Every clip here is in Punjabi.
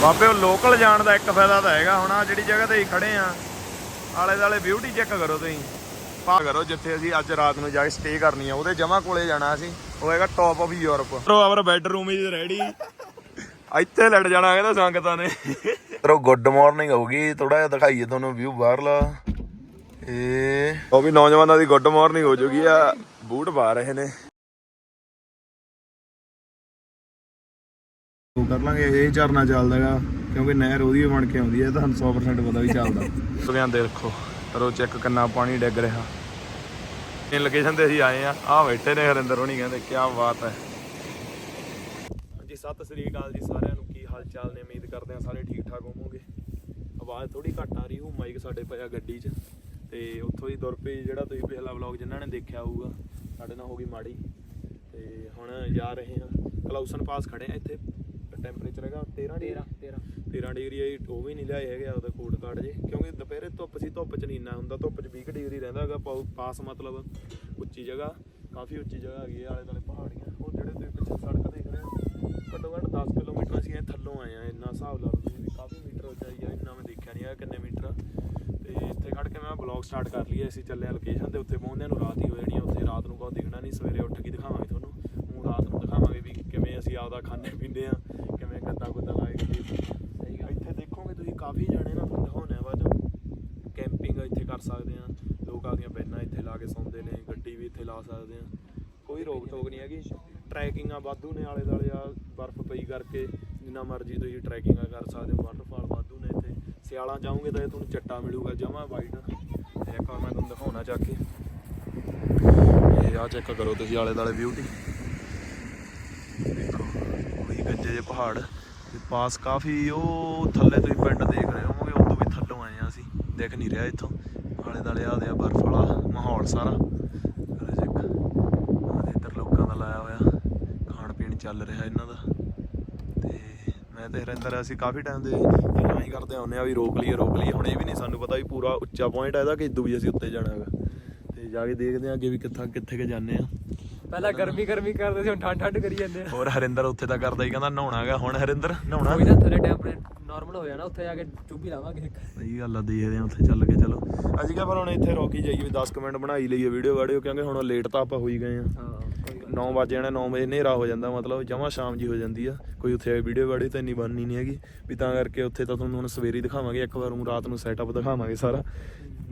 ਬਾਬੇ ਉਹ ਲੋਕਲ ਜਾਣ ਦਾ ਇੱਕ ਫਾਇਦਾ ਤਾਂ ਹੈਗਾ ਹੁਣ ਆ ਜਿਹੜੀ ਜਗ੍ਹਾ ਤੇ ਅਸੀਂ ਖੜੇ ਆ ਆਲੇ ਦਾਲੇ ਬਿਊਟੀ ਚੈੱਕ ਕਰੋ ਤੁਸੀਂ। ਪਾ ਕਰੋ ਜਿੱਥੇ ਅਸੀਂ ਅੱਜ ਰਾਤ ਨੂੰ ਜਾ ਕੇ ਸਟੇ ਕਰਨੀ ਆ ਉਹਦੇ ਜਮਾ ਕੋਲੇ ਜਾਣਾ ਅਸੀਂ ਉਹ ਹੈਗਾ top of Europe bro our bedroom is ready ਇੱਥੇ ਲੜ ਜਾਣਾ ਕਹਿੰਦਾ ਸੰਗਤਾਂ ਨੇ। ਤਰੋ ਗੁੱਡ ਮਾਰਨਿੰਗ ਹੋਊਗੀ ਥੋੜਾ ਜਿਹਾ ਦਿਖਾਈਏ ਤੁਹਾਨੂੰ ਵਿਊ ਬਾਹਰਲਾ। ਇਹ ਉਹ ਵੀ ਨੌਜਵਾਨਾਂ ਦੀ ਗੁੱਡ ਮਾਰਨਿੰਗ ਹੋ ਜੂਗੀ ਆ ਬੂਟ ਪਾ ਰਹੇ ਨੇ। ਉਹ ਕਰ ਲਾਂਗੇ। ਇਹ ਝਰਨਾ ਚੱਲਦਾ ਚੱਲਦਾਗਾ, ਕਿਉਂਕਿ ਨਹਿਰ ਉਹਦੀ ਬਣ ਕੇ ਆਉਂਦੀ ਹੈ ਤੁਹਾਨੂੰ 100% ਪਤਾ ਵੀ ਚੱਲਦਾ। ਸੁਣਿਆਂ ਦੇ ਰੱਖੋ ਕਰੋ ਚੈੱਕ ਕਿੰਨਾ ਪਾਣੀ ਡਿੱਗ ਰਿਹਾ। ਇਹ ਲੋਕੇਸ਼ਨ ਤੇ ਅਸੀਂ ਆਏ ਆ। ਆ ਬੈਠੇ ਨੇ ਹਰਿੰਦਰ ਹੋਣੀ, ਕਹਿੰਦੇ ਕੀ ਬਾਤ ਹੈ। ਹਾਂਜੀ, ਸਤਿ ਸ੍ਰੀ ਅਕਾਲ ਜੀ ਸਾਰਿਆਂ ਨੂੰ। ਕੀ ਹਾਲ ਚਾਲ ਨੇ? ਉਮੀਦ ਕਰਦੇ ਆ ਸਾਰੇ ਠੀਕ ਠਾਕ ਹੋਵੋਗੇ। ਆਵਾਜ਼ ਥੋੜੀ ਘੱਟ ਆ ਰਹੀ ਉਹ ਮਾਈਕ ਸਾਡੇ ਪਿਆ ਗੱਡੀ 'ਚ। ਤੇ ਉੱਥੋਂ ਦੀ ਦੁਰ ਪਏ ਜਿਹੜਾ ਤੁਸੀਂ ਪਿਛਲਾ ਵਲੌਗ ਜਿਨ੍ਹਾਂ ਨੇ ਦੇਖਿਆ ਹੋਊਗਾ, ਸਾਡੇ ਨਾਲ ਹੋ ਗਈ ਮਾੜੀ। ਤੇ ਹੁਣ ਜਾ ਰਹੇ ਹਾਂ। ਕਲਾਉਸਨ ਪਾਸ ਖੜੇ ਆ ਇੱਥੇ। ਟੈਂਪਰੇਚਰ ਹੈਗਾ 13 ਡਿਗਰੀ। 13 13 ਡਿਗਰੀ ਆਈ ਉਹ ਵੀ ਨਹੀਂ ਲਿਆਏ ਹੈਗੇ ਆਪਦਾ ਕੋਟ ਕਾਰਡ ਜੇ। ਕਿਉਂਕਿ ਦੁਪਹਿਰੇ ਧੁੱਪ ਸੀ ਧੁੱਪ ਚ ਨਹੀਂ ਇੰਨਾ ਹੁੰਦਾ ਧੁੱਪ ਚ 20 ਡਿਗਰੀ ਰਹਿੰਦਾ ਹੈਗਾ ਪਾਉ- ਪਾਸ ਮਤਲਬ ਉੱਚੀ ਜਗ੍ਹਾ ਕਾਫੀ ਉੱਚੀ ਜਗ੍ਹਾ ਹੈਗੀ ਆ ਆਲੇ ਦੁਆਲੇ ਪਹਾੜੀਆਂ। ਉਹ ਜਿਹੜੇ ਤੁਸੀਂ ਪਿੱਛੇ ਸੜਕ ਦੇਖ ਰਹੇ ਹੋ ਘੱਟੋ ਘੱਟ 10 ਕਿਲੋਮੀਟਰ ਅਸੀਂ ਇਹ ਥੱਲੋਂ ਆਏ ਆ ਇੰਨਾ ਹਿਸਾਬ ਲਾ ਲਓ ਤੁਸੀਂ ਵੀ ਕਾਫੀ ਮੀਟਰ ਉਚਾਈ ਆ ਇੰਨਾ ਮੈਂ ਦੇਖਿਆ ਨਹੀਂ ਆ ਕਿੰਨੇ ਮੀਟਰ ਆ। ਤੇ ਇੱਥੇ ਖੜ ਕੇ ਮੈਂ ਬਲੌਗ ਸਟਾਰਟ ਕਰ ਲਈ ਅਸੀਂ ਚੱਲੇ ਆ ਲੋਕੇਸ਼ਨ ਤੇ ਉੱਥੇ ਪਹੁੰਚਦਿਆਂ ਨੂੰ ਰਾਤ ਹੀ ਹੋ ਜਾਣੀ ਆ ਉੱਥੇ ਰਾਤ ਨੂੰ ਕੋਈ ਦਿਖਣਾ ਨਹੀਂ ਸਵੇਰੇ ਉੱਠ ਕੇ ਦਿਖਾਵਾਂਗੇ ਤੁਹਾਨੂੰ। ਹੁਣ ਰਾਤ ਨੂੰ ਦਿਖਾਵਾਂਗੇ ਵੀ ਕਿਵੇਂ ਅਸੀਂ ਆਪਦਾ ਖਾਣੇ ਪੀਂਦੇ ਆ ਗੱਦਾ ਗੁੱਦਾ ਲਾਏ ਗੱਡੀ ਸਹੀ ਗੱਲ। ਇੱਥੇ ਦੇਖੋਗੇ ਤੁਸੀਂ ਕਾਫੀ ਜਾਣੇ ਨਾ ਦਿਖਾਉਣੇ ਆ ਬਾਅਦ ਕੈਂਪਿੰਗ ਇੱਥੇ ਕਰ ਸਕਦੇ ਆ ਲੋਕ ਆਪਦੀਆਂ ਬੈਨਾਂ ਇੱਥੇ ਲਾ ਕੇ ਸੌਂਦੇ ਨੇ ਗੱਡੀ ਵੀ ਇੱਥੇ ਲਾ ਸਕਦੇ ਆ। ਕੋਈ ਰੋਕ ਟੋਕ ਨਹੀਂ ਹੈਗੀ। ਟਰੈਕਿੰਗ ਆ ਵਾਧੂ ਨੇ ਆਲੇ ਦੁਆਲੇ ਆ ਬਰਫ਼ ਪਈ ਕਰਕੇ ਜਿੰਨਾ ਮਰਜ਼ੀ ਤੁਸੀਂ ਟਰੈਕਿੰਗ ਕਰ ਸਕਦੇ ਹੋ ਵਾਟਰਫਾਲ ਵਾਧੂ ਨੇ ਇੱਥੇ। ਸਿਆਲਾਂ ਜਾਓਗੇ ਤਾਂ ਇਹ ਤੁਹਾਨੂੰ ਚੱਟਾ ਮਿਲੂਗਾ ਜਮਾ ਵਾਈਟ ਤੇ ਇੱਕ ਵਾਰ ਮੈਂ ਤੁਹਾਨੂੰ ਦਿਖਾਉਣਾ ਚੱਕ ਕੇ। ਇਹ ਆ ਚੈੱਕ ਕਰੋ ਤੁਸੀਂ ਆਲੇ ਦੁਆਲੇ ਬਿਊਟੀ ਦੇਖੋ ਉਹੀ ਗੱਜੇ ਜਿਹੇ ਪਹਾੜ। ਤੇ ਪਾਸ ਕਾਫੀ ਉਹ ਥੱਲੇ ਤੁਸੀਂ ਪਿੰਡ ਦੇਖ ਰਹੇ ਹੋਵੋਗੇ, ਉਦੋਂ ਵੀ ਥੱਲੋਂ ਆਏ ਆ ਅਸੀਂ। ਦੇਖ ਨਹੀਂ ਰਿਹਾ ਇੱਥੋਂ। ਆਲੇ ਦੁਆਲੇ ਆ ਆ ਬਰਫ਼ ਵਾਲਾ ਮਾਹੌਲ ਸਾਰਾ। ਕਰੋ ਚੈੱਕ ਇੱਧਰ ਲੋਕਾਂ ਦਾ ਲਾਇਆ ਹੋਇਆ। ਖਾਣ ਪੀਣ ਚੱਲ ਰਿਹਾ ਇਹਨਾਂ ਦਾ। ਤੇ ਮੈਂ ਤੇ ਹਰਿੰਦਰ, ਅਸੀਂ ਕਾਫੀ ਟਾਈਮ ਦੇ ਗੱਲਾਂ ਹੀ ਕਰਦੇ ਆਉਂਦੇ ਆ ਵੀ ਰੋਕ ਲਈਏ ਰੋਕ ਲਈਏ। ਹੁਣ ਇਹ ਵੀ ਨਹੀਂ ਸਾਨੂੰ ਪਤਾ ਵੀ ਪੂਰਾ ਉੱਚਾ ਪੁਆਇੰਟ ਆ ਇਹਦਾ ਕਿ ਇਦੋਂ ਵੀ ਅਸੀਂ ਉੱਤੇ ਜਾਣਾ ਹੈਗਾ। ਤੇ ਜਾ ਕੇ ਦੇਖਦੇ ਆ ਅੱਗੇ ਵੀ ਕਿੱਥਾ ਕਿੱਥੇ ਕੇ ਜਾਂਦੇ ਆ ਪਹਿਲਾਂ ਗਰਮੀ ਗਰਮੀ ਕਰਦੇ ਸੀ ਹੁਣ ਠੰਡ ਠੰਡ ਕਰੀ ਜਾਂਦੇ ਆ। ਹੋਰ ਹਰਿੰਦਰ ਉੱਥੇ ਤਾਂ ਕਰਦਾ ਹੀ ਕਹਿੰਦਾ ਨਹਾਉਣਾ ਹੈਗਾ। ਹੁਣ ਹਰਿੰਦਰ ਨਹਾਉਣਾ? ਕੋਈ ਨਾ ਥੱਲੇ ਟੈਂਪਰੇਚਰ ਨਾਰਮਲ ਹੋ ਜਾਣਾ ਉੱਥੇ ਜਾ ਕੇ ਚੁੱਭੀ ਲਾਵਾਂਗੇ ਸਹੀ ਗੱਲ ਆ ਦੇਖਦੇ ਆ ਉੱਥੇ ਚੱਲ ਕੇ ਚਲੋ। ਅਸੀਂ ਕਿਹਾ ਪਰ ਹੁਣ ਇੱਥੇ ਰੋਕੀ ਜਾਈਏ ਵੀ 10 ਕੁ ਮਿੰਟ ਬਣਾਈ ਲਈਏ ਵੀਡੀਓ ਵਾਡੀਓ ਕਿਉਂਕਿ ਹੁਣ ਲੇਟ ਤਾਂ ਆਪਾਂ ਹੋਈ ਗਏ ਆ ਹਾਂ ਕੋਈ ਗੱਲ 9 ਵਜੇ ਜਾਣਾ 9 ਵਜੇ ਹਨੇਰਾ ਹੋ ਜਾਂਦਾ ਮਤਲਬ ਜਮਾ ਸ਼ਾਮ ਜੀ ਹੋ ਜਾਂਦੀ ਆ। ਕੋਈ ਉੱਥੇ ਵੀਡੀਓ ਵਾੜੀ ਤਾਂ ਇੰਨੀ ਬਣਨੀ ਨਹੀਂ ਹੈਗੀ। ਵੀ ਤਾਂ ਕਰਕੇ ਉੱਥੇ ਤਾਂ ਤੁਹਾਨੂੰ ਹੁਣ ਸਵੇਰੇ ਦਿਖਾਵਾਂਗੇ ਇੱਕ ਵਾਰ ਨੂੰ ਰਾਤ ਨੂੰ ਸੈਟਅਪ ਦਿਖਾਵਾਂਗੇ ਸਾਰਾ।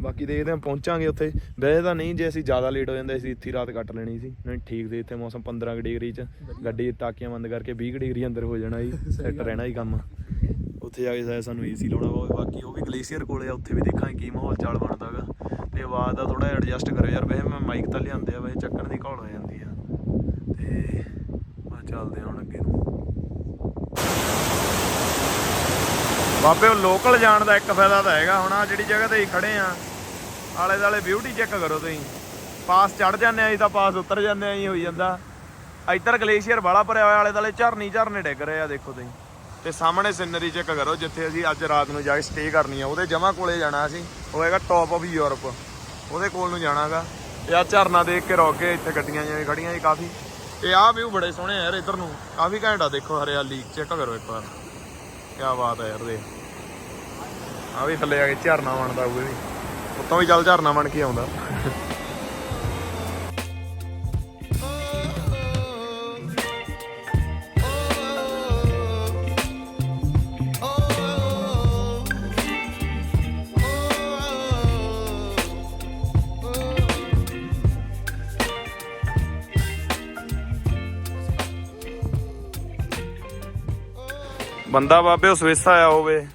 ਬਾਕੀ ਦੇਖਦੇ ਆ ਪਹੁੰਚਾਂਗੇ ਉੱਥੇ। ਵੈਸੇ ਤਾਂ ਨਹੀਂ ਜੇ ਅਸੀਂ ਜ਼ਿਆਦਾ ਲੇਟ ਹੋ ਜਾਂਦੇ ਅਸੀਂ ਇੱਥੇ ਹੀ ਰਾਤ ਕੱਟ ਲੈਣੀ ਸੀ। ਨਹੀਂ ਠੀਕ ਦੇ ਇੱਥੇ ਮੌਸਮ 15 ਕੁ ਡਿਗਰੀ ਚ। ਗੱਡੀ ਟਾਕੀਆਂ ਬੰਦ ਕਰਕੇ 20 ਕੁ ਡਿਗਰੀ ਅੰਦਰ ਹੋ ਜਾਣਾ ਜੀ। ਸੈੱਟ ਰਹਿਣਾ ਹੀ ਕੰਮ। ਉੱਥੇ ਜਾ ਕੇ ਸ਼ਾਇਦ ਸਾਨੂੰ ਏਸੀ ਲਾਉਣਾ ਪਵੇ ਬਾਕੀ ਉਹ ਵੀ ਗਲੇਸ਼ੀਅਰ ਕੋਲੇ ਆ ਉੱਥੇ ਵੀ ਦੇਖਾਂਗੇ ਕੀ ਮਾਹੌਲ ਚਾਲ ਬਣਦਾਗਾ ਤੇ ਆਵਾਜ਼ ਦਾ ਥੋੜਾ ਐਡਜਸਟ ਕਰਿਓ ਯਾਰ। ਵੈਸੇ ਮੈਂ ਮਾਈਕ ਤਾਂ ਲਿਆਂਦੇ ਆ ਵੈਸੇ ਚੱਕਣ ਦੀ ਘੋਲ ਹੋ ਜਾਂਦੀ ਆ ਤੇ ਬਸ ਚੱਲਦੇ ਆ ਹੁਣ ਅੱਗੇ ਨੂੰ ਬਾਬੇ, ਉਹ ਲੋਕਲ ਜਾਣ ਦਾ ਇੱਕ ਫਾਇਦਾ ਤਾਂ ਹੈਗਾ ਹੁਣ ਆ ਜਿਹੜੀ ਜਗ੍ਹਾ ਤੇ ਅਸੀਂ ਖੜੇ ਆ ਆਲੇ ਦਾਲੇ ਬਿਊਟੀ ਚੈੱਕ ਕਰੋ ਤੁਸੀਂ। ਪਾਸ ਚੜ ਜਾਂਦੇ ਆ ਜੀ ਤਾਂ ਪਾਸ ਉਤਰ ਜਾਂਦੇ ਆ ਜੀ, ਹੋਈ ਜਾਂਦਾ। ਇੱਧਰ ਗਲੇਸ਼ੀਅਰ ਵਾਲਾ ਭਰਿਆ ਹੋਇਆ, ਆਲੇ ਦਾਲੇ ਝਰਨੀ ਝਰਨੇ ਡਿੱਗ ਰਹੇ ਆ, ਦੇਖੋ ਤੁਸੀਂ। ਤੇ ਸਾਹਮਣੇ ਸਿਨਰੀ ਚੈੱਕ ਕਰੋ, ਜਿੱਥੇ ਅਸੀਂ ਅੱਜ ਰਾਤ ਨੂੰ ਜਾ ਕੇ ਸਟੇ ਕਰਨੀ ਆ। ਉਹਦੇ ਜਮਾ ਕੋਲੇ ਜਾਣਾ ਅਸੀਂ, ਉਹ ਹੈਗਾ ਟੌਪ ਆਫ ਯੂਰਪ ਉਹਦੇ ਕੋਲ ਨੂੰ ਜਾਣਾਗਾ। ਤੇ ਆ ਝਰਨਾ ਦੇਖ ਕੇ ਰੋਕ ਕੇ ਇੱਥੇ ਗੱਡੀਆਂ ਜਿਵੇਂ ਖੜੀਆਂ ਜੀ ਕਾਫੀ। ਤੇ ਆਹ ਵਿਊ ਬੜੇ ਸੋਹਣੇ ਆ ਯਾਰ ਇੱਧਰ ਨੂੰ। ਕਾਫੀ ਘੈਂਟ ਦੇਖੋ ਹਰਿਆਲੀ ਚੈੱਕ ਕਰੋ ਇੱਕ ਵਾਰ। ਕੀ ਬਾਤ ਹੈ ਯਾਰ ਦੇ ਆ ਵੀ ਥੱਲੇ ਆ ਕੇ ਝਰਨਾ ਬਣਦਾ ਉਹ ਵੀ। ਉੱਤੋਂ ਵੀ ਚੱਲ ਝਰਨਾ ਬਣ ਕੇ ਆਉਂਦਾ। ਬੰਦਾ ਬਾਬੇ, ਉਹ ਸਵਿਸ ਆਇਆ ਹੋਵੇ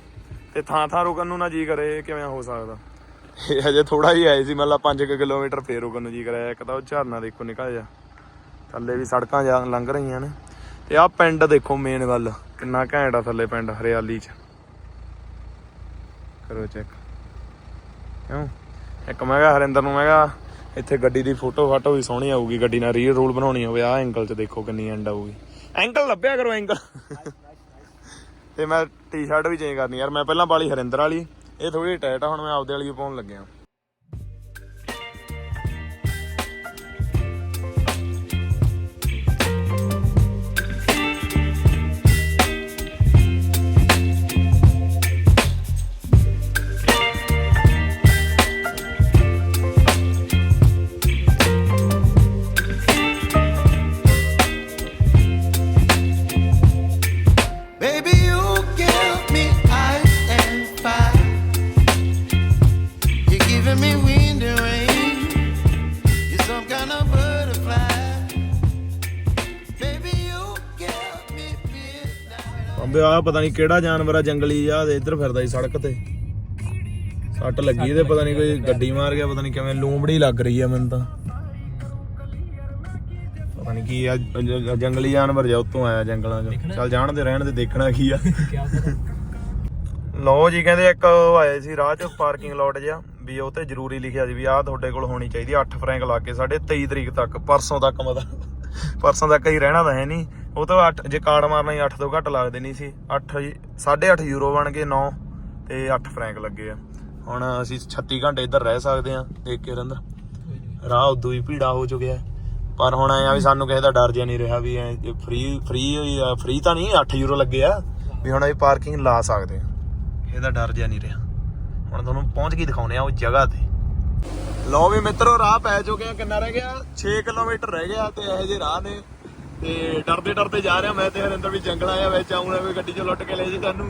ਤੇ ਥਾਂ ਥਾਂ ਰੁਕਣ ਨੂੰ ਨਾ ਜੀ ਕਰੇ ਕਿਵੇਂ ਹੋ ਸਕਦਾ? ਇਹ ਹਜੇ ਥੋੜਾ ਹੀ ਆਏ ਸੀ, ਮਤਲਬ 5 ਕਿਲੋਮੀਟਰ ਫੇਰ ਰੁਕਣ ਨੂੰ ਜੀ ਕਰਿਆ, ਇੱਕ ਤਾਂ ਉਹ ਝਰਨਾ ਦੇਖੋ ਨਿਕਲ ਜਾ ਥੱਲੇ ਵੀ ਸੜਕਾਂ ਜਾ ਲੰਘ ਰਹੀਆਂ ਨੇ। ਤੇ ਆਹ ਪਿੰਡ ਦੇਖੋ ਮੇਨ ਗੱਲ, ਕਿੰਨਾ ਘੈਂਟ ਆ ਥੱਲੇ ਪਿੰਡ, ਹਰਿਆਲੀ 'ਚ। ਕਰੋ ਚੈੱਕ ਕਿਉਂ? ਇੱਕ ਮੈਂ ਕਿਹਾ, ਹਰਿੰਦਰ ਨੂੰ ਮੈਂ ਕਿਹਾ, ਇੱਥੇ ਗੱਡੀ ਦੀ ਫੋਟੋ ਫਾਟੋ ਵੀ ਸੋਹਣੀ ਆਊਗੀ, ਗੱਡੀ ਨਾਲ ਰੀਲ ਰੂਲ ਬਣਾਉਣੀ ਹੋਵੇ, ਆਹ ਐਂਗਲ 'ਚ ਦੇਖੋ ਕਿੰਨੀ ਐਂਡ ਆਊਗੀ। ਐਂਗਲ ਲੱਭਿਆ ਕਰੋ ਐਂਗਲ ਤੇ ਮੈਂ ਟੀ-ਸ਼ਰਟ ਵੀ ਚੇਂਜ ਕਰਨੀ ਯਾਰ, ਮੈਂ ਪਹਿਲਾਂ ਪਾਲੀ ਹਰਿੰਦਰ ਵਾਲੀ, ਇਹ ਥੋੜੀ ਟਾਈਟ ਆ, ਹੁਣ ਮੈਂ ਆਪਦੇ ਵਾਲੀ ਪਾਉਣ ਲੱਗਿਆ। ਆ ਪਤਾ ਨਹੀਂ ਕਿਹੜਾ ਜਾਨਵਰ ਆ ਜੰਗਲੀ ਤੇ ਇੱਧਰ ਫਿਰਦਾ ਸੀ ਸੜਕ ਤੇ। ਸੱਟ ਲੱਗੀ ਇਹਦੇ ਪਤਾ ਨਹੀਂ ਕੋਈ ਗੱਡੀ ਮਾਰ ਗਿਆ ਪਤਾ ਨਹੀਂ ਕਿਵੇਂ ਲੂੰਬੜੀ ਲੱਗ ਰਹੀ ਆ ਮੈਨੂੰ ਤਾਂ। ਪਤਾ ਨਹੀਂ ਕੀ ਆ ਜ- ਜੰਗਲੀ ਜਾਨਵਰ ਜਾ ਉੱਤੋਂ ਆਇਆ ਜੰਗਲਾਂ 'ਚ। ਚੱਲ ਜਾਣ ਦੇ ਰਹਿਣ ਦੇ ਦੇਖਣਾ ਕੀ ਆ। ਲਓ ਜੀ ਕਹਿੰਦੇ ਇੱਕ ਉਹ ਆਏ ਸੀ ਰਾਹ 'ਚ ਪਾਰਕਿੰਗ ਲੋਟ ਜਿਹਾ ਵੀ ਉਹ ਤੇ ਜ਼ਰੂਰੀ ਲਿਖਿਆ ਸੀ ਵੀ ਆਹ ਤੁਹਾਡੇ ਕੋਲ ਹੋਣੀ ਚਾਹੀਦੀ 8 ਫਰੈਂਕ ਲਾ ਕੇ ਸਾਡੇ 23 ਤਰੀਕ ਤੱਕ ਪਰਸੋਂ ਤੱਕ ਮਤਲਬ ਪਰਸੋਂ ਤੱਕ ਹੀ ਰਹਿਣਾ ਤਾਂ ਹੈ ਨਹੀਂ ਉਹ ਤੋਂ 8 ਜੇ ਕਾਰਡ ਮਾਰਨਾ ਹੀ 8 ਤੋਂ ਘੱਟ ਲੱਗਦੇ ਨਹੀਂ ਸੀ। 8 8.5 ਯੂਰੋ ਬਣ ਗਏ 9 ਤੇ 8 ਫਰੈਂਕ ਲੱਗੇ ਆ। ਹੁਣ ਅਸੀਂ 36 ਘੰਟੇ ਇੱਧਰ ਰਹਿ ਸਕਦੇ ਆ ਦੇਖ ਕੇ ਰਿੰਦਰ ਰਾਹ ਉਦੋਂ ਹੀ ਭੀੜਾ ਹੋ ਚੁੱਕਿਆ। ਪਰ ਹੁਣ ਐ ਆ ਵੀ ਸਾਨੂੰ ਕਿਸੇ ਦਾ ਡਰ ਜਿਹਾ ਨਹੀਂ ਰਿਹਾ ਵੀ ਐ ਫ੍ਰੀ ਫ੍ਰੀ ਹੋਈ ਆ ਫ੍ਰੀ ਤਾਂ ਨਹੀਂ 8 ਯੂਰੋ ਲੱਗੇ ਆ। ਵੀ ਹੁਣ ਅਸੀਂ ਪਾਰਕਿੰਗ ਲਾ ਸਕਦੇ ਆ ਇਹਦਾ ਡਰ ਜਿਹਾ ਨਹੀਂ ਰਿਹਾ। ਹੁਣ ਤੁਹਾਨੂੰ ਪਹੁੰਚ ਕੇ ਦਿਖਾਉਨੇ ਆ ਉਹ ਜਗ੍ਹਾ ਤੇ। ਲਓ ਵੀ ਮਿੱਤਰੋ, ਰਾਹ ਪੈ ਚੁੱਕੇ ਆ ਕਿੰਨਾ ਰਹਿ ਗਿਆ? 6 ਕਿਲੋਮੀਟਰ ਰਹਿ ਗਿਆ ਤੇ ਇਹੋ ਜਿਹੇ ਰਾਹ ਨੇ। ਤੇ ਡਰਦੇ ਡਰਦੇ ਜਾ ਰਿਹਾ ਮੈਂ ਤੇ ਹਰਿੰਦਰ ਵੀ ਜੰਗਲ ਆਇਆ ਵਿੱਚ ਆਉਣਾ ਵੀ ਗੱਡੀ 'ਚੋਂ ਲੁੱਟ ਕੇ ਲੈ ਜੀ ਤੁਹਾਨੂੰ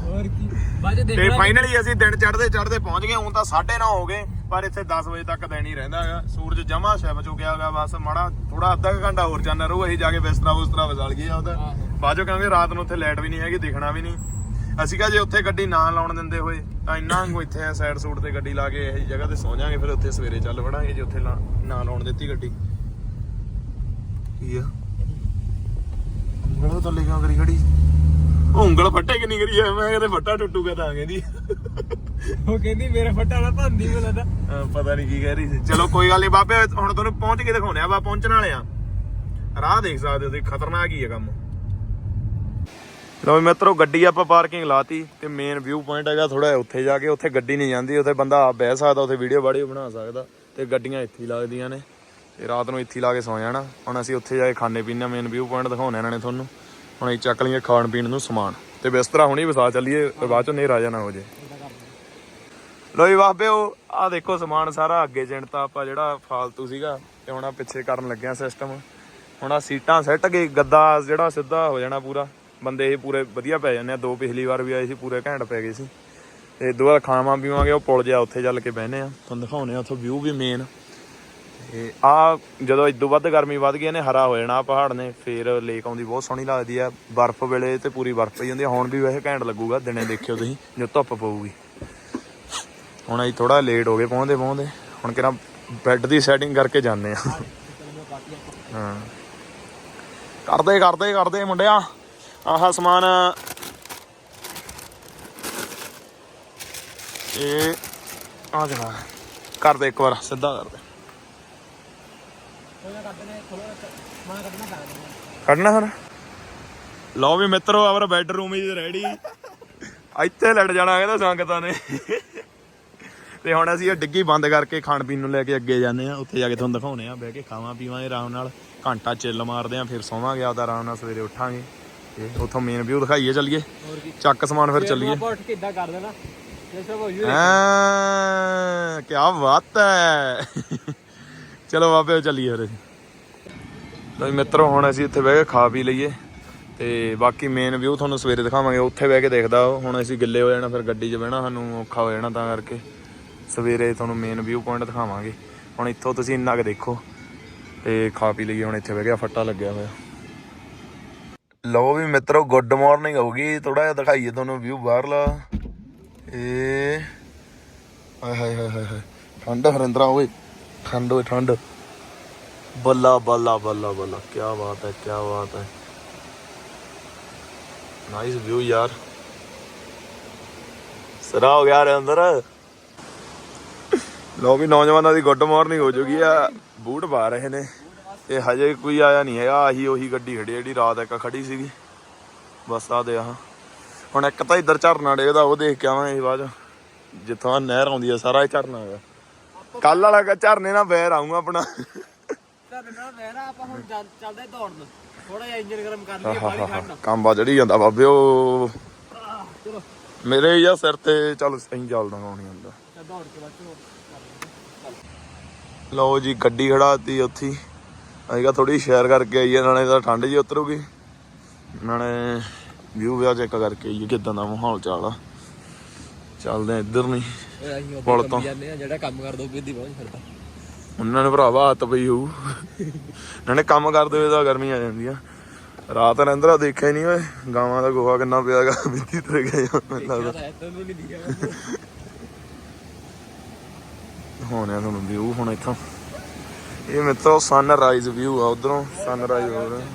ਹੋਰ ਕੀ? ਬਾਅਦ ਚ ਤੇ ਦੇਖਣਾ ਫਾਈਨਲੀ ਅਸੀਂ ਦਿਨ ਚੜ੍ਹਦੇ ਚੜ੍ਹਦੇ ਪਹੁੰਚ ਗਏ ਹੁਣ ਤਾਂ 9:30 ਹੋ ਗਏ ਪਰ ਇੱਥੇ 10 ਵਜੇ ਤੱਕ ਦਿਨ ਹੀ ਰਹਿੰਦਾ ਹੈਗਾ। ਸੂਰਜ ਜਮਾ ਛਿਪ ਚੁੱਕਿਆ ਹੈਗਾ ਬਸ ਮਾੜਾ ਥੋੜਾ ਅੱਧਾ ਕੁ ਘੰਟਾ ਹੋਰ ਚਾਨਣਾ ਰਹੂ ਅਸੀਂ ਜਾ ਕੇ ਬਿਸਤਰਾ ਬੁਸਤਰਾ ਵਸਾਲ ਗਏ ਉਹਦਾ ਆਹੋ। ਬਾਜੋ ਕਹਿੰਗੇ ਰਾਤ ਨੂੰ ਉੱਥੇ ਲਾਈਟ ਵੀ ਨਹੀਂ ਹੈਗੀ ਦਿਖਣਾ ਵੀ ਨਹੀਂ। ਅਸੀਂ ਕਹਾਂ ਜੇ ਉੱਥੇ ਗੱਡੀ ਨਾ ਲਾਉਣ ਦਿੰਦੇ ਹੋਏ ਤਾਂ ਇੰਨਾ ਵਾਂਗੂ ਇੱਥੇ ਆ ਸਾਈਡ ਸੂਟ ਤੇ ਗੱਡੀ ਲਾ ਕੇ ਇਹੀ ਜਗ੍ਹਾ ਤੇ ਸੌ ਜਾਾਂਗੇ ਫਿਰ ਉੱਥੇ ਸਵੇਰੇ ਚੱਲ ਵੜਾਂਗੇ ਜੇ ਉੱਥੇ ਲਾ- ਨਾ ਲਾਉਣ ਦਿੱਤੀ ਗੱਡੀ। ਕੀ ਆ? ਥੱਲੇ ਕਿਉਂ ਕਰੀ ਖੜੀ ਉਹ ਉਂਗਲ ਫੱਟੇ ਕਿ ਨਹੀਂ ਕਰੀ ਆ? ਮੈਂ ਕਹਿੰਦੇ ਫੱਟਾ ਟੁੱਟੂਗਾ ਤਾਂ ਕਹਿੰਦੀ ਉਹ ਕਹਿੰਦੀ ਮੇਰੇ ਫੱਟਾ ਨਾ ਭੰਦੀ ਮੈਨੂੰ ਲੱਗਦਾ। ਅਹ ਪਤਾ ਨਹੀਂ ਕੀ ਕਹਿ ਰਹੀ ਸੀ। ਚਲੋ ਕੋਈ ਗੱਲ ਨਹੀਂ ਬਾਬੇ ਹੁਣ ਤੁਹਾਨੂੰ ਪਹੁੰਚ ਕੇ ਦਿਖਾਉਣੇ ਆ ਬਾ ਪਹੁੰਚਣ ਵਾਲੇ ਆ ਰਾਹ ਦੇਖ ਸਕਦੇ ਹੋ ਤੁਸੀਂ ਖਤਰਨਾਕ ਹੀ ਹੈ ਕੰਮ। ਲੋ ਮਿੱਤਰੋ ਗੱਡੀ ਆਪਾਂ ਪਾਰਕਿੰਗ ਲਾਤੀ ਤੇ ਮੇਨ ਵਿਊ ਪੁਆਇੰਟ ਹੈਗਾ ਥੋੜਾ ਉੱਥੇ ਜਾ ਕੇ ਉੱਥੇ ਗੱਡੀ ਨਹੀਂ ਜਾਂਦੀ ਉੱਥੇ ਬੰਦਾ ਆਪ ਬਹਿ ਸਕਦਾ ਉੱਥੇ ਵੀਡੀਓ ਵਾਡੀਓ ਬਣਾ ਸਕਦਾ ਤੇ ਗੱਡੀਆਂ ਇੱਥੇ ਹੀ ਲੱਗਦੀਆਂ ਨੇ। ਤੇ ਰਾਤ ਨੂੰ ਇੱਥੇ ਹੀ ਲਾ ਕੇ ਸੌ ਜਾਣਾ। ਹੁਣ ਅਸੀਂ ਉੱਥੇ ਜਾ ਕੇ ਖਾਣੇ ਪੀਣੇ ਮੇਨ ਵਿਊ ਪੁਆਇੰਟ ਦਿਖਾਉਣੇ ਇਹਨਾਂ ਨੇ ਤੁਹਾਨੂੰ। ਹੁਣ ਅਸੀਂ ਚੱਕ ਲਈਏ ਖਾਣ ਪੀਣ ਨੂੰ ਸਮਾਨ ਤੇ ਬਿਸਤਰਾ ਹੁਣੀ ਵਸਾ ਚੱਲੀਏ ਬਾਅਦ ਚ ਨੇਰਾ ਜਾਣਾ ਹੋ ਜੇ ਲੋ ਜੀ ਬਾਬਿਓ ਆ ਦੇਖੋ ਸਮਾਨ ਸਾਰਾ ਅੱਗੇ ਚਿੰਤਾ ਆਪਾਂ ਜਿਹੜਾ ਫਾਲਤੂ ਸੀਗਾ ਤੇ ਹੁਣ ਆ ਪਿੱਛੇ ਕਰਨ ਲੱਗਿਆ ਸਿਸਟਮ ਹੁਣ ਆ ਸੀਟਾਂ ਸੈੱਟ ਗਏ, ਗੱਦਾ ਜਿਹੜਾ ਸਿੱਧਾ ਹੋ ਜਾਣਾ ਪੂਰਾ। ਬੰਦੇ ਇਹ ਪੂਰੇ ਵਧੀਆ ਪੈ ਜਾਂਦੇ ਆ, ਦੋ ਪਿਛਲੀ ਵਾਰ ਵੀ ਆਏ ਸੀ, ਪੂਰੇ ਘੈਂਟ ਪੈ ਗਏ ਸੀ। ਤੇ ਦੋ ਵਾਰ ਖਾਵਾਂ ਪੀਵਾਂਗੇ, ਉਹ ਪੁਲ ਜਿਆ ਉੱਥੇ ਚੱਲ ਕੇ ਬਹਿਨੇ ਆ ਤੁਹਾਨੂੰ ਦਿਖਾਉਨੇ ਆ ਉੱਥੋਂ ਵਿਊ ਵੀ ਮੇਨ ਤੇ ਆ ਜਦੋਂ ਇਦੋਂ ਵੱਧ ਗਰਮੀ ਵੱਧ ਗਈ ਨੇ ਹਰਾ ਹੋ ਜਾਣਾ ਆਹ ਪਹਾੜ ਨੇ, ਫੇਰ ਲੇਕ ਆਉਂਦੀ, ਬਹੁਤ ਸੋਹਣੀ ਲੱਗਦੀ ਆ। ਬਰਫ਼ ਵੇਲੇ ਤੇ ਪੂਰੀ ਬਰਫ਼ ਪਈ ਹੁੰਦੀ ਆ। ਹੁਣ ਵੀ ਵੈਸੇ ਘੈਂਟ ਲੱਗੂਗਾ, ਦਿਨੇ ਦੇਖਿਓ ਤੁਸੀਂ, ਜਦੋਂ ਧੁੱਪ ਪਊਗੀ। ਹੁਣ ਅਸੀਂ ਥੋੜਾ ਲੇਟ ਹੋ ਗਏ, ਪਹੁੰਚਦੇ ਪਹੁੰਚਦੇ। ਹੁਣ ਕਿਹੜਾ ਬੈੱਡ ਦੀ ਸੈਟਿੰਗ ਕਰਕੇ ਜਾਂਦੇ ਆ। ਹਾਂ। ਕਰਦੇ ਕਰਦੇ ਕਰਦੇ ਮੁੰਡਿਆ, ਆਹ ਸਮਾਨ। ਇਹ ਆ ਜਰਾ ਕਰਦੇ ਇੱਕ ਵਾਰ, ਸਿੱਧਾ ਕਰਦੇ ਕੱਢਣਾ ਹੁਣ। ਲਓ ਵੀ ਮਿੱਤਰੋ ਆਵਰ ਬੈਡਰੂਮ ਇਜ਼ ਰੈਡੀ ਇੱਥੇ ਲੜ ਜਾਣਾ ਕਹਿੰਦਾ ਸੰਗਤਾਂ ਨੇ। ਤੇ ਹੁਣ ਅਸੀਂ ਇਹ ਡਿੱਗੀ ਬੰਦ ਕਰਕੇ ਖਾਣ ਪੀਣ ਨੂੰ ਲੈ ਕੇ ਅੱਗੇ ਜਾਂਦੇ ਆ ਉੱਥੇ ਜਾ ਕੇ ਤੁਹਾਨੂੰ ਦਿਖਾਉਨੇ ਆ ਬਹਿ ਕੇ ਖਾਵਾਂ ਪੀਵਾਂਗੇ ਆਰਾਮ ਨਾਲ। ਘੰਟਾ ਚਿੱਲ ਮਾਰਦੇ ਆ ਫਿਰ ਸੌਵਾਂਗੇ ਆਪਦਾ ਆਰਾਮ ਨਾਲ ਸਵੇਰੇ ਉੱਠਾਂਗੇ। ਤੇ ਉੱਥੋਂ ਮੇਨ ਵਿਊ ਦਿਖਾਈਏ ਚੱਲੀਏ। ਚੱਕ ਸਮਾਨ ਫਿਰ ਚੱਲੀਏ। ਆਪਾਂ ਉੱਠ ਕੇ ਇਦਾਂ ਕਰ ਦੇਣਾ ਜੇ ਸਭ ਹੋ ਜੂ ਹਾਂ ਕੀ ਬਾਤ ਹੈ। ਚਲੋ ਬਾਬੇ, ਚੱਲੀਏ ਫਿਰ ਅਸੀਂ। ਲੋ ਮਿੱਤਰੋ, ਹੁਣ ਅਸੀਂ ਇੱਥੇ ਬਹਿ ਕੇ ਖਾ ਪੀ ਲਈਏ। ਤੇ ਬਾਕੀ ਮੇਨ ਵਿਊ ਤੁਹਾਨੂੰ ਸਵੇਰੇ ਦਿਖਾਵਾਂਗੇ। ਉੱਥੇ ਬਹਿ ਕੇ ਦੇਖਦਾ ਉਹ। ਹੁਣ ਅਸੀਂ ਗਿੱਲੇ ਹੋ ਜਾਣਾ, ਫਿਰ ਗੱਡੀ 'ਚ ਬਹਿਣਾ ਸਾਨੂੰ ਔਖਾ ਹੋ ਜਾਣਾ ਤਾਂ ਕਰਕੇ। ਸਵੇਰੇ ਤੁਹਾਨੂੰ ਮੇਨ ਵਿਊ ਪੁਆਇੰਟ ਦਿਖਾਵਾਂਗੇ। ਹੁਣ ਇੱਥੋਂ ਤੁਸੀਂ ਇੰਨਾ ਕੁ ਦੇਖੋ ਤੇ ਖਾ ਪੀ ਲਈਏ। ਹੁਣ ਇੱਥੇ ਬਹਿ ਗਿਆ ਫੱਟਾ ਲੱਗਿਆ ਹੋਇਆ। ਲਓ ਵੀ ਮਿੱਤਰੋ ਗੁੱਡ ਮਾਰਨਿੰਗ ਹੋਊਗੀ ਥੋੜਾ ਜਿਹਾ ਦਿਖਾਈਏ ਤੁਹਾਨੂੰ ਵਿਊ ਬਾਹਰਲਾ। ਇਹ ਹਾਏ ਹਾਏ ਹਾਏ ਹਾਏ ਹਾਏ। ਠੰਡ ਹਰਿੰਦਰਾ ਓਏ। ਠੰਡ ਓਏ ਠੰਡ। ਬੱਲਾ ਬੱਲਾ ਬੱਲਾ ਬੱਲਾ। ਕੀ ਬਾਤ ਹੈ ਕੀ ਬਾਤ ਹੈ। ਨਾਈਸ ਵਿਊ ਯਾਰ। ਸਰਾ ਹੋ ਗਿਆ ਹਰਿੰਦਰ ਲੋ ਵੀ ਨੌਜਵਾਨਾਂ ਦੀ ਗੁੱਡ ਮਾਰਨਿੰਗ ਹੋ ਜੂਗੀ, ਆ ਬੂਟ ਪਾ ਰਹੇ ਨੇ। ਤੇ ਹਜੇ ਕੋਈ ਆਇਆ ਨਹੀਂ ਹੈਗਾ, ਆਹੀ ਉਹੀ ਗੱਡੀ ਖੜੀ ਜਿਹੜੀ ਰਾਤ ਇੱਕ ਖੜੀ ਸੀਗੀ। ਬਸ ਆ ਦੇ ਆਹ। ਹੁਣ ਇੱਕ ਤਾਂ ਇੱਧਰ ਝਰਨਾ ਡੇਗਦਾ, ਉਹ ਦੇਖ ਕੇ ਆਵਾਂ ਆਵਾਂਗੇ ਬਾਅਦ ਚੋਂ। ਜਿੱਥੋਂ ਨਹਿਰ ਆਉਂਦੀ ਆ, ਸਾਰਾ ਇਹ ਝਰਨਾ ਹੈਗਾ। ਕੱਲ ਵਾਲਾ ਕ- ਝਰਨੇ ਨਾਲ ਬੈਰ ਆਉਂਗਾ ਆਪਣਾ। ਤਾਂ ਨਾਲ ਰਹਿਣਾ ਆਪਾਂ ਹੁਣ ਚੱਲ- ਚੱਲਦੇ ਦੌੜਨ। ਥੋੜਾ ਜਿਹਾ ਇੰਜਨ ਗਰਮ ਕਰ ਲਈਏ ਬਾਲੀ ਠੰਡ। ਕੰਬਾ ਚੜੀ ਜਾਂਦਾ ਬਾਬੇ ਉਹ ਮੇਰੇ ਯਾ ਸਿਰ ਤੇ ਚੱਲ ਸਹੀ ਚੱਲਦਾ ਹੋਣੀ ਹੁੰਦਾ। ਦੌੜ ਕੇ ਲਓ ਜੀ ਗੱਡੀ ਖੜਾਤੀ ਉੱਥੇ। ਅਸੀਂ ਕਾ ਥੋੜੀ ਸ਼ੇਅਰ ਕਰਕੇ ਆਈਏ ਨਾਲੇ ਤਾਂ ਠੰਡ ਜੀ ਉਤਰੂਗੀ। ਨਾਲੇ ਵਿਊ ਵਿਆ ਚੈੱਕ ਕਰਕੇ ਆਈਏ ਕਿਦਾਂ ਦਾ ਮਾਹੌਲ ਚਾਲ ਚੱਲਦੇ ਆ ਇੱਧਰ ਨਹੀਂ ਅਸੀਂ ਪੁਲ ਤੋਂ। ਕੰਮ ਜਾਂਦੇ ਆ ਜਿਹੜਾ ਕੰਮ ਕਰ ਦੋ ਬੇਦੀ ਬਹੁਤ ਫਿਰਦਾ। ਉਹਨਾਂ ਨੇ ਭਰਾਵਾ ਹੱਥ ਪਈ ਹੋਊ। ਇਹਨਾਂ ਨੇ ਕੰਮ ਕਰਦੇ ਹੋਏ ਤਾਂ ਗਰਮੀ ਆ ਜਾਂਦੀ ਆ ਰਾਤ ਨੰਦਰਾ ਦੇਖਿਆ ਹੀ ਨਹੀਂ ਓਏ। ਗਾਵਾਂ ਦਾ ਗੋਹਾ ਕਿੰਨਾ ਪਿਆਗਾ ਬਿੱਤੀ ਤਰ ਗਏ ਮੈਨੂੰ ਲੱਗਦਾ। ਤਾਂ ਤੈਨੂੰ ਨਹੀਂ ਦਿਖਿਆ ਮੈਨੂੰ। ਹੁਣ ਆ ਤੁਹਾਨੂੰ ਵਿਊ ਹੁਣ ਇੱਥੋਂ। ਇਹ ਮਿੱਤਰੋ ਸਨਰਾਈਜ਼ ਵਿਊ ਆ ਉਧਰੋਂ ਸਨਰਾਈਜ਼ ਹੋ ਰਿਹਾ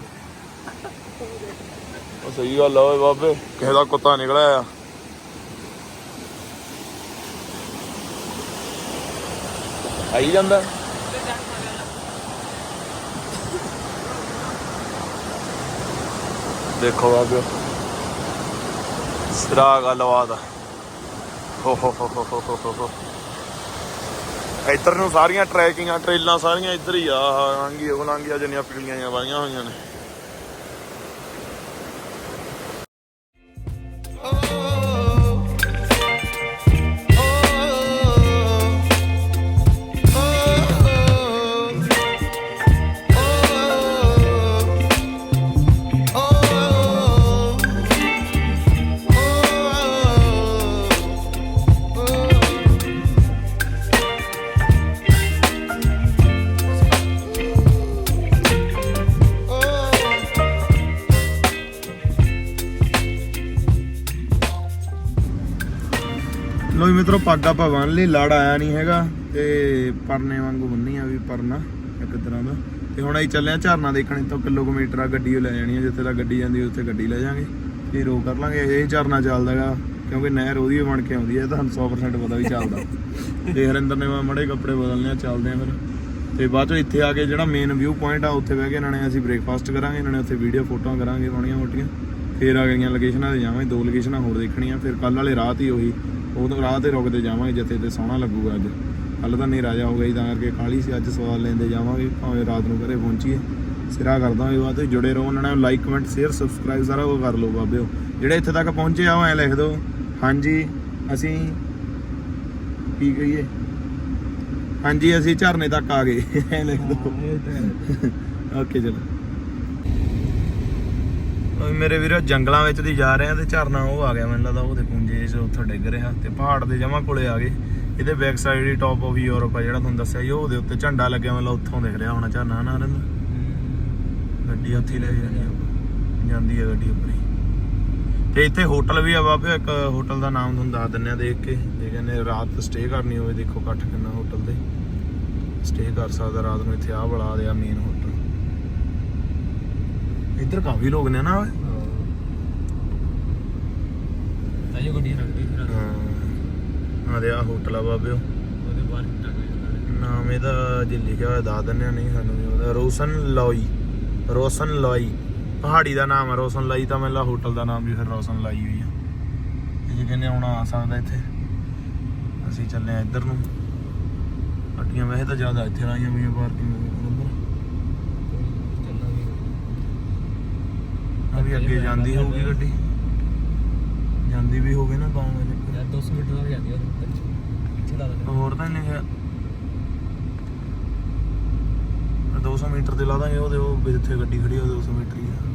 ਉਹ ਸਹੀ ਗੱਲ ਆ ਓਏ ਬਾਬੇ ਕਿਸੇ ਦਾ ਕੁੱਤਾ ਨਿਕਲਿਆ ਆ। ਆਈ ਜਾਂਦਾ। ਦੇਖੋ ਆਗੋ ਸਰਾਗ ਲਵਾਦਾ ਹੋ ਹੋ ਹੋ ਹੋ ਹੋ ਹੋ ਇੱਧਰ ਨੂੰ ਸਾਰੀਆਂ ਟਰੈਕਿੰਗਾਂ, ਟ੍ਰੇਲਾਂ ਸਾਰੀਆਂ ਇੱਧਰ ਹੀ ਆ। ਆਂਗੀ ਉਹ ਲਾਂਗੀ ਆ ਜਿੰਨੀਆਂ ਪੀੜੀਆਂ ਆ ਵਾਲੀਆਂ ਹੋਈਆਂ ਨੇ। ਲੋ ਮਿੱਤਰੋ, ਪੱਗ ਆਪਾਂ ਬੰਨ ਲਈ ਲੜ ਆਇਆ ਨਹੀਂ ਹੈਗਾ ਤੇ ਪਰਨੇ ਵਾਂਗੂ ਬੰਨੀ ਆ ਵੀ ਪਰਨਾ ਇੱਕ ਤਰ੍ਹਾਂ ਦਾ। ਤੇ ਹੁਣ ਅਸੀਂ ਚੱਲੇ ਆ ਝਰਨਾ ਦੇਖਣ, ਇੱਥੋਂ ਕਿਲੋਮੀਟਰ ਆ ਗੱਡੀ ਉਹ ਲੈ ਜਾਣੀ ਆ, ਜਿੱਥੇ ਤੱਕ ਗੱਡੀ ਜਾਂਦੀ ਉੱਥੇ ਗੱਡੀ ਲੈ ਜਾਾਂਗੇ। ਫਿਰ ਰੋ ਕਰ ਲਾਂਗੇ, ਇਹ ਝਰਨਾ ਚੱਲਦਾਗਾ ਕਿਉਂਕਿ ਨਹਿਰ ਉਹਦੀ ਬਣ ਕੇ ਆਉਂਦੀ ਹੈ ਤਾਂ ਸਾਨੂੰ 100% ਪਤਾ ਵੀ ਚੱਲਦਾ। ਤੇ ਹਰਿੰਦਰ ਨੇ ਮੜੇ ਕੱਪੜੇ ਬਦਲਨੇ ਆ, ਚੱਲਦੇ ਆ ਫਿਰ। ਤੇ ਬਾਅਦ ਚੋਂ ਇੱਥੇ ਆ ਕੇ ਜਿਹੜਾ ਮੇਨ ਵਿਊ ਪੁਆਇੰਟ ਆ, ਉੱਥੇ ਬਹਿ ਕੇ ਇਹਨਾਂ ਨੇ ਅਸੀਂ ਬ੍ਰੇਕਫਾਸਟ ਕਰਾਂਗੇ, ਇਹਨਾਂ ਨੇ ਉੱਥੇ ਵੀਡੀਓ ਫੋਟੋਆਂ ਕਰਾਂਗੇ ਪਾਉਣੀਆਂ ਮੋਟੀਆਂ। ਫਿਰ ਆ ਗਈਆਂ ਲੋਕੇਸ਼ਨਾਂ ਤੇ ਜਾਵਾਂਗੇ, ਦੋ ਲੋਕੇਸ਼ਨਾਂ ਹੋਰ ਦੇਖਣੀਆਂ, ਫਿਰ ਕੱਲ ਵਾਲੇ ਰਾਤ ਹੀ ਉਹੀ ਉਹ ਤਾਂ ਰਾਹ ਤੇ ਰੁਕਦੇ ਜਾਵਾਂਗੇ ਜਿੱਥੇ ਤੇ ਸੋਹਣਾ ਲੱਗੂਗਾ ਅੱਜ। ਕੱਲ ਤਾਂ ਨਹੀਂ ਰਾਜਾ ਹੋ ਗਈ ਤਾਂ ਕਰਕੇ ਕਾਲੀ ਸੀ। ਅੱਜ ਸਵਾਲ ਲੈਂਦੇ ਜਾਵਾਂਗੇ ਭਾਵੇਂ ਰਾਤ ਨੂੰ ਘਰੇ ਪਹੁੰਚੀਏ। ਸਿਰਾ ਕਰਦਾ ਹੋਏ ਬਾਅਦ ਜੁੜੇ ਰਹੋ ਉਹਨਾਂ ਨਾਲ ਲਾਈਕ ਕਮੈਂਟ ਸ਼ੇਅਰ ਸਬਸਕ੍ਰਾਈਬ ਸਾਰਾ ਉਹ ਕਰ ਲਓ ਬਾਬਿਓ। ਜਿਹੜੇ ਇੱਥੇ ਤੱਕ ਪਹੁੰਚੇ ਆ ਉਹ ਐ ਲਿਖ ਦਿਓ। ਹਾਂਜੀ ਅਸੀਂ ਕੀ ਕਹੀਏ? ਹਾਂਜੀ ਅਸੀਂ ਝਰਨੇ ਤੱਕ ਆ ਗਏ। ਐ ਲਿਖ ਦਿਓ। ਓਕੇ ਚਲੋ। ਮੇਰੇ ਵੀਰੋ ਜੰਗਲਾਂ ਵਿੱਚ ਦੀ ਜਾ ਰਹੇ ਆ ਤੇ ਝਰਨਾ ਉਹ ਆ ਗਿਆ ਮੈਨੂੰ ਲੱਗਦਾ ਉਹ ਦੇਖੋ ਜੇ ਉੱਥੋਂ ਡਿੱਗ ਰਿਹਾ ਤੇ ਪਹਾੜ ਦੇ ਜਮਾ ਕੋਲੇ ਆ ਗਏ। ਇਹਦੇ ਬੈਕ ਸਾਈਡ ਹੀ ਟਾਪ ਆਫ ਯੂਰਪ ਆ ਜਿਹੜਾ ਤੁਹਾਨੂੰ ਦੱਸਿਆ ਸੀ ਉਹਦੇ ਉੱਤੇ ਝੰਡਾ ਲੱਗਿਆ ਮਤਲਬ ਉੱਥੋਂ ਦਿਖ ਰਿਹਾ ਹੋਣਾ ਝਰਨਾ ਨਾ ਰਹਿੰਦਾ ਗੱਡੀ ਉੱਥੇ ਲੈ ਜਾਣੀ ਆ ਜਾਂਦੀ ਹੈ ਗੱਡੀ ਉੱਪਰ ਤੇ ਇੱਥੇ ਹੋਟਲ ਵੀ ਆ ਬਾਬੇ ਇੱਕ ਹੋਟਲ ਦਾ ਨਾਮ ਤੁਹਾਨੂੰ ਦੱਸ ਦਿੰਨੇ ਆ ਦੇਖ ਕੇ। ਜੇ ਕਹਿੰਦੇ ਰਾਤ ਸਟੇ ਕਰਨੀ ਹੋਵੇ ਦੇਖੋ ਇਕੱਠ ਕਿੰਨਾ ਹੋਟਲ ਤੇ। ਸਟੇ ਕਰ ਸਕਦਾ ਰਾਤ ਨੂੰ ਇੱਥੇ ਆਹ ਬੜਾ ਦੇ ਆ ਮੇਨ ਹੋਟਲ ਇੱਧਰ ਕਾਫੀ ਲੋਕ ਨੇ ਨਾ ਓਏ। ਤਾਈਓ ਗੱਡੀ ਰੱਖ ਗਈ ਫਿਰ ਹਾਂ। ਆ ਦੇ ਆ ਹੋਟਲ ਆ ਬਾਬਿਓ ਉਹਦੇ ਬਾਹਰ ਟੱਕ ਨਾਮ ਇਹਦਾ ਜੇ ਲਿਖਿਆ ਹੋਇਆ ਦੱਸ ਦਿੰਦੇ ਆ ਨਹੀਂ ਸਾਨੂੰ ਨਹੀਂ ਉਹਦਾ ਰੋਸ਼ਨ ਲੋਈ। ਰੋਸ਼ਨ ਲੋਈ। ਪਹਾੜੀ ਦਾ ਨਾਮ ਰੋਸ਼ਨ ਲੋਈ ਤਾਂ ਮੈਨੂੰ ਹੋਟਲ ਦਾ ਨਾਮ ਵੀ ਫਿਰ ਰੋਸ਼ਨ ਲੋਈ ਹੋਈ ਆ। ਤੇ ਜੇ ਕਹਿੰਦੇ ਆਉਣਾ ਆ ਸਕਦਾ ਇੱਥੇ। ਅਸੀਂ ਚੱਲੇ ਆ ਇੱਧਰ ਨੂੰ। ਅੱਡੀਆਂ ਵੈਸੇ ਤਾਂ ਜ਼ਿਆਦਾ ਇੱਥੇ ਲਾਈਆਂ ਹੋਈਆਂ ਪਾਰਕਿੰਗ ਵੀ ਅੱਗੇ ਜਾਂਦੀ ਹੋਊਗੀ ਗੱਡੀ। ਜਾਂਦੀ ਵੀ ਹੋਵੇ ਨਾ ਤਾਂ ਯਾਰ 200 ਮੀਟਰ ਤੱਕ ਜਾਂਦੀ ਉਹ ਪਿੱਛੇ। ਲਾ ਲੈਣਾ ਹੋਰ ਤਾਂ ਨਹੀਂ ਲਿਖਿਆ 200 ਮੀਟਰ ਤੇ ਲਾ ਦਾਂਗੇ ਉਹਦੇ ਉਹ ਜਿੱਥੇ ਗੱਡੀ ਖੜੀ ਆ ਉਹ 200 ਮੀਟਰ ਹੀ ਆ।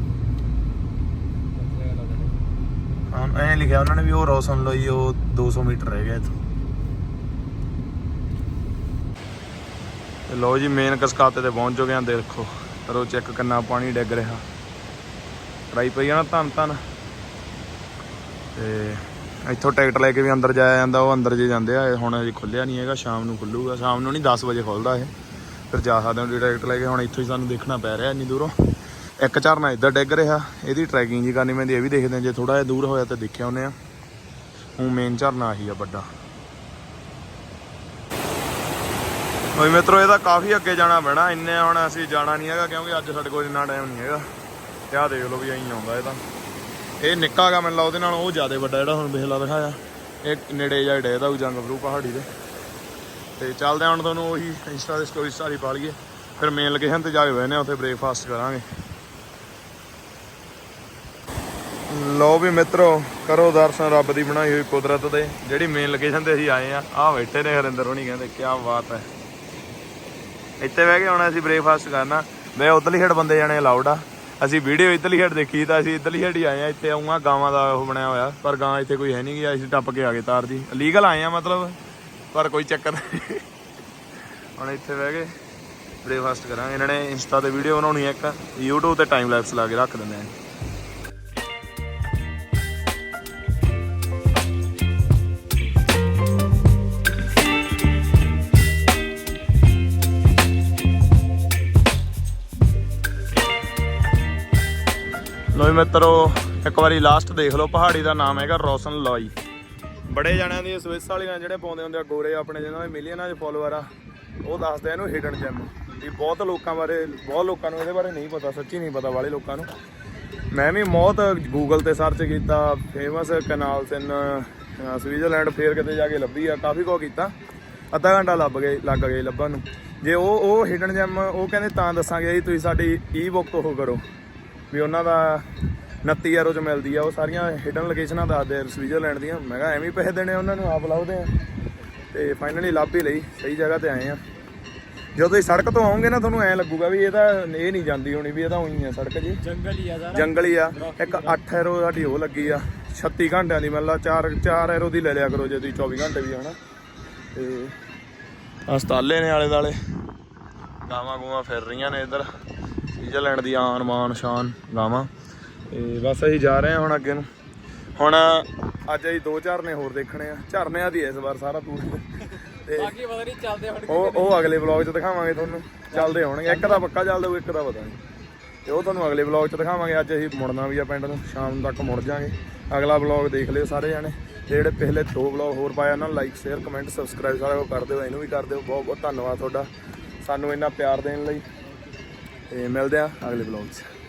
ਹਾਂ ਐਂ ਲਿਖਿਆ ਉਹਨਾਂ ਨੇ ਵੀ ਉਹ ਰੋਸ਼ਨ ਲਈ ਉਹ 200 ਮੀਟਰ ਰਹਿ ਗਿਆ ਇੱਥੋਂ। ਤੇ ਲੋ ਜੀ ਮੇਨ ਕਸਕਾਤੇ ਤੇ ਪਹੁੰਚ ਚੁੱਕੇ ਆਂ ਦੇਖੋ। ਕਰੋ ਚੈੱਕ ਕਿੰਨਾ ਪਾਣੀ ਡਿੱਗ ਰਿਹਾ। ਕੜਾਈ ਪਈ ਆ ਨਾ ਧੰਨ ਧੰਨ। ਤੇ ਇੱਥੋਂ ਟਿਕਟ ਲੈ ਕੇ ਵੀ ਅੰਦਰ ਜਾਇਆ ਜਾਂਦਾ, ਉਹ ਅੰਦਰ ਜੇ ਜਾਂਦੇ ਆ ਹੁਣ ਅਜੇ ਖੁੱਲਿਆ ਨਹੀਂ ਹੈਗਾ, ਸ਼ਾਮ ਨੂੰ ਖੁੱਲੂਗਾ। ਸ਼ਾਮ ਨੂੰ ਨਹੀਂ 10 ਵਜੇ ਖੁੱਲਦਾ ਇਹ। ਫਿਰ ਜਾ ਸਕਦੇ ਹੋ ਜੇ ਟਿਕਟ ਲੈ ਕੇ, ਹੁਣ ਇੱਥੋਂ ਹੀ ਸਾਨੂੰ ਦੇਖਣਾ ਪੈ ਰਿਹਾ ਇੰਨੀ ਦੂਰੋਂ। ਇੱਕ ਝਰਨਾ ਇੱਧਰ ਡਿੱਗ ਰਿਹਾ, ਇਹਦੀ ਟਰੈਕਿੰਗ ਜੀ ਕਰਨੀ ਪੈਂਦੀ, ਇਹ ਵੀ ਦੇਖਦੇ ਹਾਂ, ਜੇ ਥੋੜਾ ਜਿਹਾ ਦੂਰ ਹੋਇਆ ਤਾਂ ਦੇਖਿਆ ਉਹਨੇ ਆ। ਹੁਣ ਮੇਨ ਝਰਨਾ ਆਹੀ ਆ ਵੱਡਾ। ਓਏ ਮਿੱਤਰੋ ਇਹਦਾ ਕਾਫੀ ਅੱਗੇ ਜਾਣਾ ਪੈਣਾ, ਇੰਨੇ ਹੁਣ ਅਸੀਂ ਜਾਣਾ ਨਹੀਂ ਹੈਗਾ, ਕਿਉਂਕਿ ਅੱਜ ਸਾਡੇ ਕੋਲ ਇੰਨਾ ਟਾਈਮ ਨਹੀਂ ਹੈਗਾ। ਤੇ ਆਹ ਦੇਖ ਲਓ ਵੀ ਐਂ ਆਉਂਦਾ ਇਹ ਤਾਂ। ਇਹ ਨਿੱਕਾ ਗਾ ਮੈਨੂੰ ਲਾ ਉਹਦੇ ਨਾਲ ਉਹ ਜ਼ਿਆਦਾ ਵੱਡਾ ਜਿਹੜਾ ਹੁਣ ਵੇਖਲਾ ਦਿਖਾਇਆ। ਇਹ ਨੇੜੇ ਜਾ ਡੇਦਾ ਉਹ ਜੰਗ ਪਹਾੜੀ ਦੇ। ਤੇ ਚੱਲਦੇ ਹੁਣ ਤੁਹਾਨੂੰ ਉਹੀ ਇੰਸਟਾ ਦੇ ਸਟੋਰੀ ਸਾਰੀ ਪਾ ਲਈਏ। ਫਿਰ ਮੇਨ ਲੋਕੇਸ਼ਨ ਤੇ ਜਾ ਕੇ ਬਹਿਨੇ ਉੱਥੇ ਬ੍ਰੇਕਫਾਸਟ ਕਰਾਂਗੇ। ਲੋ ਵੀ ਮਿੱਤਰੋ, ਕਰੋ ਦਰਸ਼ਨ, ਰੱਬ ਦੀ ਬਣਾਈ ਹੋਈ ਕੁਦਰਤ ਦੇ। ਜਿਹੜੀ ਮੇਨ ਲੋਕੇਸ਼ਨ ਤੇ ਅਸੀਂ ਆਏ ਆ ਆਹ ਬੈਠੇ ਨੇ ਹਰਿੰਦਰ ਹੋਣੀ ਕਹਿੰਦੇ ਕੀ ਬਾਤ ਹੈ। ਇੱਥੇ ਬਹਿ ਕੇ ਹੁਣ ਅਸੀਂ ਬ੍ਰੇਕਫਾਸਟ ਕਰਨਾ। ਵੇ ਉਧਰਲੀ ਹੇਡ ਬੰਦੇ ਜਾਣੇ ਅਲਾਉਡ ਆ। ਅਸੀਂ ਵੀਡੀਓ ਇੱਧਰਲੀ ਹੇਡ ਦੇਖੀ ਤਾਂ ਅਸੀਂ ਇਧਰਲੀ ਹੇਡ ਹੀ ਆਏ ਆ, ਇੱਥੇ ਆਉਂਗਾ ਗਾਵਾਂ ਦਾ ਉਹ ਬਣਿਆ ਹੋਇਆ, ਪਰ ਗਾਂ ਇੱਥੇ ਕੋਈ ਹੈ ਨਹੀਂ ਗਿਆ ਅਸੀਂ ਟੱਪ ਕੇ ਆ ਗਏ ਤਾਰ ਦੀ। ਲੀਗਲ ਆਏ ਆ ਮਤਲਬ, ਪਰ ਕੋਈ ਚੱਕਰ ਨਹੀਂ ਹੁਣ ਇੱਥੇ ਬਹਿ ਗਏ ਬ੍ਰੇਕਫਾਸਟ ਕਰਾਂਗੇ। ਇਹਨਾਂ ਨੇ ਇੰਸਟਾ ਤੇ ਵੀਡੀਓ ਬਣਾਉਣੀ ਹੈ ਇੱਕ। YouTube ਤੇ ਟਾਈਮ ਲੈਪਸ ਲਾ ਕੇ ਰੱਖ ਦਿੰਦੇ ਆ। ਲੋ ਮਿੱਤਰੋ, ਇੱਕ ਵਾਰੀ ਲਾਸਟ ਦੇਖ ਲਓ, ਪਹਾੜੀ ਦਾ ਨਾਮ ਹੈਗਾ ਰੌਸ਼ਨ ਲੋਈ। ਬੜੇ ਜਣਿਆਂ ਦੀ ਸਵਿਸ ਵਾਲੀਆਂ ਜਿਹੜੇ ਪਾਉਂਦੇ ਹੁੰਦੇ ਆ, ਗੋਰੇ ਆਪਣੇ ਜਿਹਨਾਂ ਦੇ ਮਿਲੀਅਨਾਂ ਦੇ ਫੋਲੋਅਰ ਆ, ਉਹ ਦੱਸਦੇ ਆ ਇਹਨੂੰ ਹਿਡਨ ਜੈਮ ਵੀ ਬਹੁਤ ਲੋਕਾਂ ਬਾਰੇ, ਬਹੁਤ ਲੋਕਾਂ ਨੂੰ ਇਹਦੇ ਬਾਰੇ ਨਹੀਂ ਪਤਾ, ਸੱਚੀ ਨਹੀਂ ਪਤਾ, ਵਾਲੇ ਲੋਕਾਂ ਨੂੰ। ਮੈਂ ਵੀ ਬਹੁਤ ਗੂਗਲ ਤੇ ਸਰਚ ਕੀਤਾ ਫੇਮਸ ਕਨਾਲ ਸਿਨ ਸਵਿਟਜ਼ਰਲੈਂਡ ਫੇਰ ਕਿਤੇ ਜਾ ਕੇ ਲੱਭੀ ਆ, ਕਾਫੀ ਕੁਝ ਕੀਤਾ। ਅੱਧਾ ਘੰਟਾ ਲੱਭ ਗਏ, ਲੱਗ ਗਏ ਲੱਭਣ ਨੂੰ। ਜੇ ਉਹ ਉਹ ਹਿਡਨ ਜੈਮ ਉਹ ਕਹਿੰਦੇ ਤਾਂ ਦੱਸਾਂਗੇ ਜੀ ਤੁਸੀਂ ਸਾਡੀ ਈ ਬੁੱਕ ਉਹ ਕਰੋ। ਵੀ ਉਹਨਾਂ ਦਾ 29 ਯੂਰੋ ਚ ਮਿਲਦੀ ਆ ਉਹ ਸਾਰੀਆਂ ਹਿਡਨ ਲੋਕੇਸ਼ਨਾਂ ਦੱਸਦੇ ਆ ਸਵਿਟਜ਼ਰਲੈਂਡ ਦੀਆਂ। ਮੈਂ ਕਿਹਾ ਐਵੇਂ ਪੈਸੇ ਦੇਣੇ ਉਹਨਾਂ ਨੂੰ ਆਪ ਲੱਭਦੇ ਆ। ਤੇ ਫਾਈਨਲੀ ਲੱਭ ਹੀ ਲਈ ਸਹੀ ਜਗ੍ਹਾ ਤੇ ਆਏ ਆ। ਜਦੋਂ ਤੁਸੀਂ ਸੜਕ ਤੋਂ ਆਓਗੇ ਨਾ ਤੁਹਾਨੂੰ ਐ ਲੱਗੂਗਾ ਵੀ ਇਹ ਤਾਂ ਇਹ ਨਹੀਂ ਜਾਂਦੀ ਹੋਣੀ ਵੀ ਇਹ ਤਾਂ ਉਹੀ ਆ ਸੜਕ ਜੀ। ਜੰਗਲ ਹੀ ਆ ਸਾਰਾ। ਜੰਗਲ ਹੀ ਆ। ਇੱਕ 8 ਐਰੋ ਸਾਡੀ ਉਹ ਲੱਗੀ ਆ 36 ਘੰਟਿਆਂ ਦੀ ਮਤਲਬ 4 4 ਐਰੋ ਦੀ ਲੈ ਲਿਆ ਕਰੋ ਜੇ ਤੁਸੀਂ 24 ਘੰਟੇ ਵੀ ਹਨਾ। ਤੇ ਹਸਪਤਾਲੇ ਨੇ ਆਲੇ ਦਾਲੇ ਗਾਵਾਂ ਗੂਵਾਂ ਫਿਰ ਰਹੀਆਂ ਨੇ ਇੱਧਰ। ਸਵਿਟਜ਼ਰਲੈਂਡ ਦੀ ਆਨ ਮਾਨ ਸ਼ਾਨ ਗਾਵਾਂ। ਤੇ ਬਸ ਅਸੀਂ ਜਾ ਰਹੇ ਹਾਂ ਹੁਣ ਅੱਗੇ ਨੂੰ। ਹੁਣ ਅੱਜ ਅਸੀਂ ਦੋ ਝਰਨੇ ਹੋਰ ਦੇਖਣੇ ਆ। ਝਰਨਿਆਂ ਦੀ ਇਸ ਵਾਰ ਸਾਰਾ ਟੂਰ ਤੇ ਬਾਕੀ ਪਤਾ ਨਹੀਂ ਚੱਲਦੇ ਹੁਣ ਉਹ ਉਹ ਅਗਲੇ ਵਲੌਗ 'ਚ ਦਿਖਾਵਾਂਗੇ ਤੁਹਾਨੂੰ। ਚੱਲਦੇ ਹੋਣਗੇ। ਇੱਕ ਦਾ ਪੱਕਾ ਚੱਲਦਾ ਹੋਊ ਇੱਕ ਦਾ ਪਤਾ ਨਹੀਂ। ਤੇ ਉਹ ਤੁਹਾਨੂੰ ਅਗਲੇ ਵਲੌਗ 'ਚ ਦਿਖਾਵਾਂਗੇ। ਅੱਜ ਅਸੀਂ ਮੁੜਨਾ ਵੀ ਆ ਪਿੰਡ ਨੂੰ। ਸ਼ਾਮ ਤੱਕ ਮੁੜ ਜਾਾਂਗੇ। ਅਗਲਾ ਵਲੌਗ ਦੇਖ ਲਿਓ ਸਾਰੇ ਜਾਣੇ। ਤੇ ਜਿਹੜੇ ਪਿਛਲੇ ਦੋ ਵਲੌਗ ਹੋਰ ਪਾਏ ਉਹਨਾਂ ਨੂੰ ਲਾਈਕ ਸ਼ੇਅਰ ਕਮੈਂਟ ਸਬਸਕ੍ਰਾਈਬ ਸਾਰਾ ਕੁਝ ਕਰ ਦਿਓ। ਇਹਨੂੰ ਵੀ ਕਰ ਦਿਓ। ਬਹੁਤ ਬਹੁਤ ਧੰਨਵਾਦ ਤੁਹਾਡਾ। ਸਾਨੂੰ ਇੰਨਾ ਪਿਆਰ ਦੇਣ ਲਈ। ਤੇ ਮਿਲਦੇ ਆ ਅਗਲੇ ਵਲੌਗ 'ਚ।